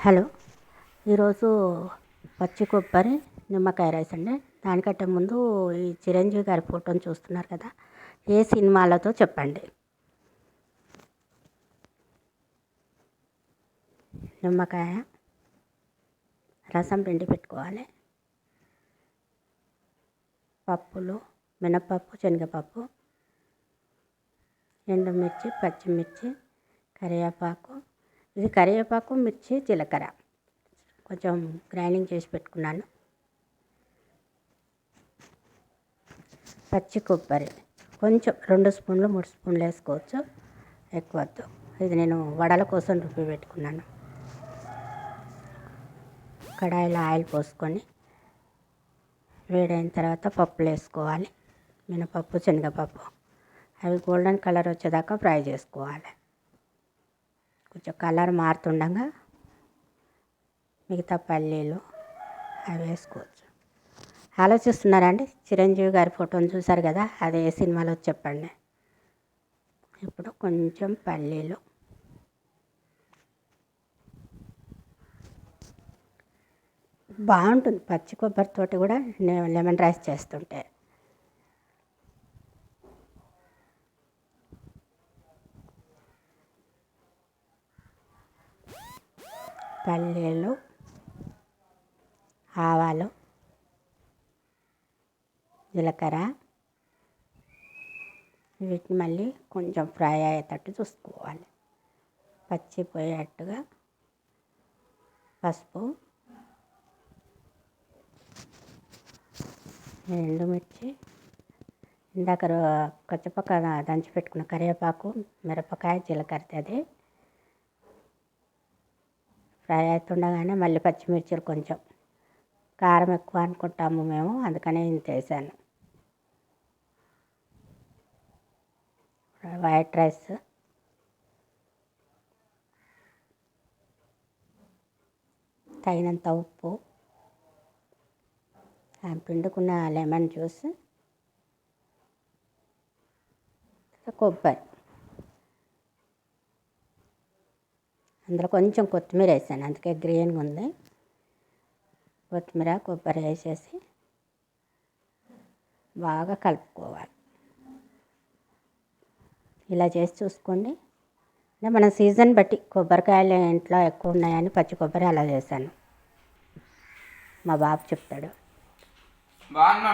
Hello. ఈరోజు పచ్చి కొబ్బరి నిమ్మకాయ రైస్ అండి. దానికంటే ముందు ఈ చిరంజీవి గారి ఫోటోని చూస్తున్నారు కదా ఏ సినిమాలతో చెప్పండి. నిమ్మకాయ రసం పిండి పెట్టుకోవాలి. పప్పులు మినపప్పు శనగపప్పు ఎండుమిర్చి పచ్చిమిర్చి కరివేపాకు ఇది కరివేపాకు మిర్చి జీలకర్ర. కొంచెం గ్రైండింగ్ చేసి పెట్టుకున్నాను. పచ్చి కొబ్బరి. కొంచెం రెండు స్పూన్లు మూడు స్పూన్లు వేసుకోవచ్చు. ఎక్కువ వద్దు ఇది నేను వడల కోసం రుబ్బి పెట్టుకున్నాను. కడాయిలో ఆయిల్ పోసుకొని వేడైన తర్వాత పప్పులు వేసుకోవాలి. మినపప్పు శనగపప్పు. అవి గోల్డెన్ కలర్ వచ్చేదాకా ఫ్రై చేసుకోవాలి. కొంచెం కలర్ మారుతుండగా మిగతా పల్లీలు అవి వేసుకోవచ్చు. ఆలోచిస్తున్నారా అండి చిరంజీవి గారి ఫోటోని చూశారు కదా? అదే సినిమాలో చెప్పండి. ఇప్పుడు కొంచెం పల్లీలు. బాగుంటుంది. పచ్చి కొబ్బరితోటి కూడా లెమన్ రైస్ చేస్తుంటే. పల్లీలు ఆవాలు జీలకర్ర వీటిని మళ్ళీ కొంచెం ఫ్రై అయ్యేటట్టు చూసుకోవాలి. పచ్చిపోయేట్టుగా పసుపు ఎండుమిర్చి ఇందాక కచ్చపక్క దంచి పెట్టుకున్న కరివేపాకు మిరపకాయ జీలకర్ర అది ఫ్రై అవుతుండగానే మళ్ళీ పచ్చిమిర్చిలు కొంచెం కారం ఎక్కువ అనుకుంటాము మేము అందుకనే ఇంత వేసాను. White rice. తగినంత ఉప్పు. పిండుకున్న లెమన్ జ్యూస్. కొబ్బరి. అందులో కొంచెం కొత్తిమీర వేసాను. అందుకే గ్రీన్గా ఉంది. కొత్తిమీర కొబ్బరి వేసేసి బాగా కలుపుకోవాలి. ఇలా చేసి చూసుకోండి. అంటే మన సీజన్ బట్టి కొబ్బరికాయలు ఇంట్లో ఎక్కువ ఉన్నాయని పచ్చి కొబ్బరి అలా చేశాను. మా బాబు చెప్తాడు. బాగున్నా